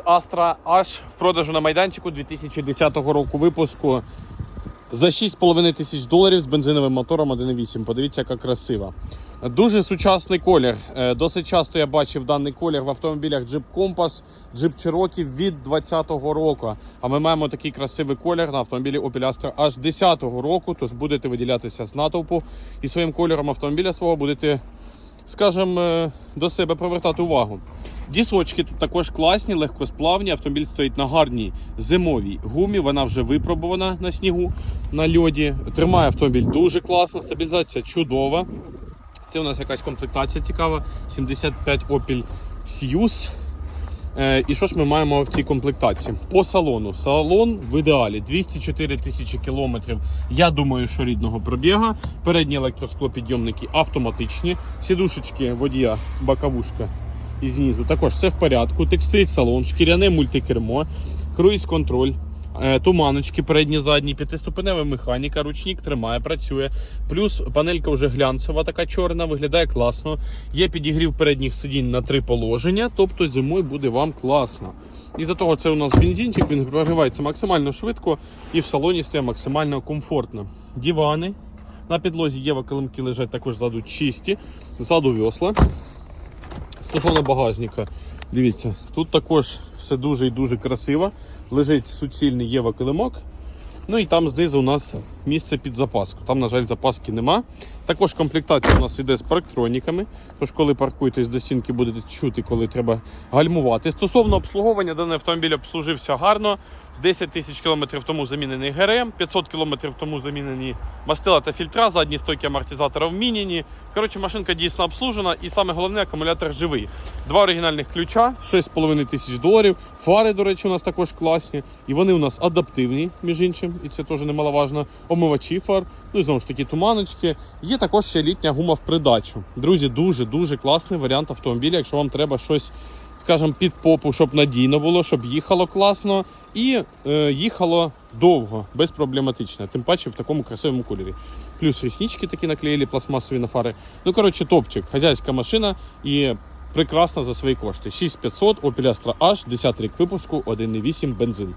Astra H в продажу на майданчику 2010 року випуску за 6,5 тисяч доларів з бензиновим мотором 1.8. Подивіться, яка красива. Дуже сучасний колір. Е, Досить часто я бачив даний колір в автомобілях Jeep Compass, Jeep Cherokee від 2020 року. А ми маємо такий красивий колір на автомобілі Opel Astra аж 10 року. Тож будете виділятися з натовпу і своїм кольором автомобіля свого будете, скажімо, е, до себе привертати увагу. Дісочки тут також класні, легкосплавні. Автомобіль стоїть на гарній зимовій гумі. Вона вже випробувана на снігу, на льоді. Тримає автомобіль дуже класно, стабілізація чудова. Це у нас якась комплектація цікава. 75 Opel Sius. Е, І що ж ми маємо в цій комплектації? По салону. Салон в ідеалі 204 тисячі кілометрів. Я думаю, що рідного пробіга. Передні електросклопідйомники автоматичні. Сідушечки водія, боковушка і знизу. Також все в порядку. Текстиль салон, шкіряне мультикермо, круїз-контроль. е, Туманочки передні, задні, п'ятиступенева механіка, ручник тримає, працює. Плюс панелька вже глянцева, така чорна, виглядає класно. Є підігрів передніх сидінь на три положення, тобто зимою буде вам класно. І за того це у нас бензинчик, він прогрівається максимально швидко і в салоні стає максимально комфортно. Дивани. На підлозі Єва килимки лежать також ззаду чисті, ззаду весла. Стосовно багажника, дивіться, тут також все дуже і дуже красиво. Лежить суцільний Єва килимок. Ну і там знизу у нас місце під запаску. Там, на жаль, запаски нема. Також комплектація у нас іде з парктроніками. Тож, коли паркуєтесь до стінки, будете чути, коли треба гальмувати. Стосовно обслуговування, даний автомобіль обслужився гарно. 10 тисяч кілометрів тому замінений ГРМ, 500 кілометрів тому замінені мастила та фільтра, задні стойки амортизатора вміняні. Коротше, машинка дійсно обслужена і саме головне акумулятор живий. Два оригінальних ключа, 6,5 тисяч доларів. Фари, до речі, у нас також класні. І вони у нас адаптивні, між іншим, і це теж немаловажно. Омивачі фар, ну і знову ж таки туманочки. Є також ще літня гума в придачу. Друзі, дуже дуже класний варіант автомобіля, якщо вам треба щось скажімо, під попу, щоб надійно було, щоб їхало класно і е, їхало довго, безпроблематично. Тим паче в такому красивому кольорі. Плюс ріснички такі наклеїли пластмасові на фари. Ну, коротше, топчик, хазяйська машина і прекрасна за свої кошти. 6500 Opel Astra H, 10 рік випуску, 1.8 бензин.